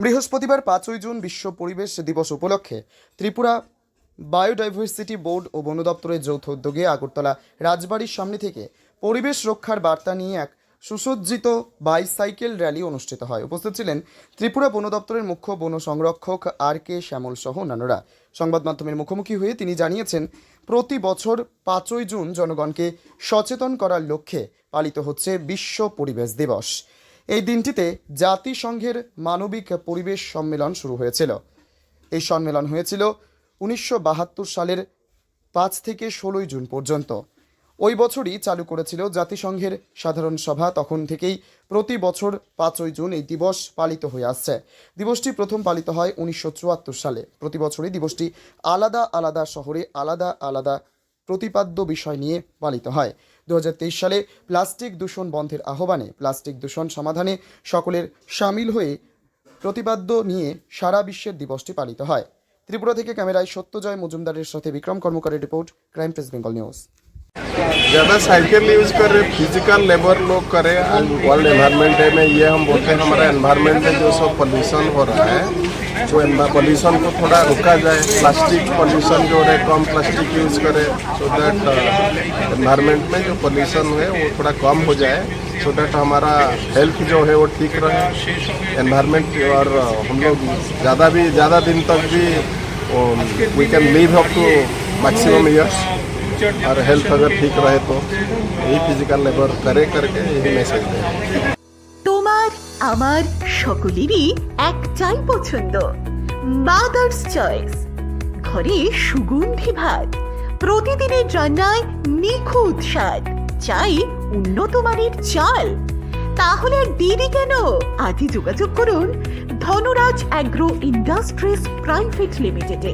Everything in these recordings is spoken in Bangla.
বৃহস্পতিবার পাঁচই জুন বিশ্ব পরিবেশ দিবস উপলক্ষে ত্রিপুরা বায়োডাইভার্সিটি বোর্ড ও বন দপ্তরের যৌথ উদ্যোগে আগরতলা রাজবাড়ির সামনে থেকে পরিবেশ রক্ষার বার্তা নিয়ে এক সুসজ্জিত বাইসাইকেল র্যালি অনুষ্ঠিত হয়। উপস্থিত ছিলেন ত্রিপুরা বন দপ্তরের মুখ্য বন সংরক্ষক আর কে শ্যামল সহ অন্যান্যরা। সংবাদ মাধ্যমের মুখোমুখি হয়ে তিনি জানিয়েছেন, প্রতি বছর পাঁচই জুন জনগণকে সচেতন করার লক্ষ্যে পালিত হচ্ছে বিশ্ব পরিবেশ দিবস। এই দিনটিতে জাতিসংঘের মানবিক পরিবেশ সম্মেলন শুরু হয়েছিল। এই সম্মেলন হয়েছিল উনিশশো বাহাত্তর সালের পাঁচ থেকে ষোলোই জুন পর্যন্ত। ওই বছরই চালু করেছিল জাতিসংঘের সাধারণ সভা। তখন থেকেই প্রতি বছর পাঁচই জুন এই দিবস পালিত হয়ে আসছে। দিবসটি প্রথম পালিত হয় উনিশশো চুয়াত্তর সালে। প্রতি বছরই দিবসটি আলাদা আলাদা শহরে আলাদা আলাদা প্রতিপাদ্য বিষয় নিয়ে পালিত হয়। দু হাজার তেইশ সালে প্লাস্টিক দূষণ বন্ধের আহ্বানে প্লাস্টিক দূষণ সমাধানে সকলের সামিল হয়ে প্রতিপাদ্য নিয়ে সারা বিশ্বের দিবসটি পালিত হয়। ত্রিপুরা থেকে ক্যামেরায় সত্যজয় মজুমদারের সাথে Bikram কর্মকারের report, crime press Bengal news. ज़्यादा साइकिल यूज़ कर फ़िज़िकल लेबर लोग करे वर्ल्ड एनवायरनमेंट डे में ये हम बोलते हैं हमारा एनवायरनमेंट में जो सब पोल्यूशन हो रहा है वो पोल्यूशन को थोड़ा रोका जाए प्लास्टिक पोल्यूशन जो है कम प्लास्टिक यूज़ करे सो दैट एनवायरनमेंट में जो पोल्यूशन है वो थोड़ा कम हो जाए सो दैट हमारा हेल्थ जो है वो ठीक रहे एनवायरनमेंट और हम लोग ज़्यादा भी ज़्यादा दिन तक भी we can live up to maximum years और हेल्थ अगर ठीक रहे तो यही फिजिकल लेबर करे करके यही मैसेज दें তোমার আমার সকলেরই একটাই পছন্দ মাদার্স চয়েস ঘরে সুগন্ধি ভাত প্রতিদিনের রান্নায় নিখুঁত স্বাদ চাই উন্নত মানের চাল তাহলে আর দেরি কেন আজই যোগাযোগ করুন ধনরাজ অ্যাগ্রো ইন্ডাস্ট্রিজ প্রাইভেট লিমিটেডে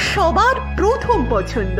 সবার প্রথম পছন্দ।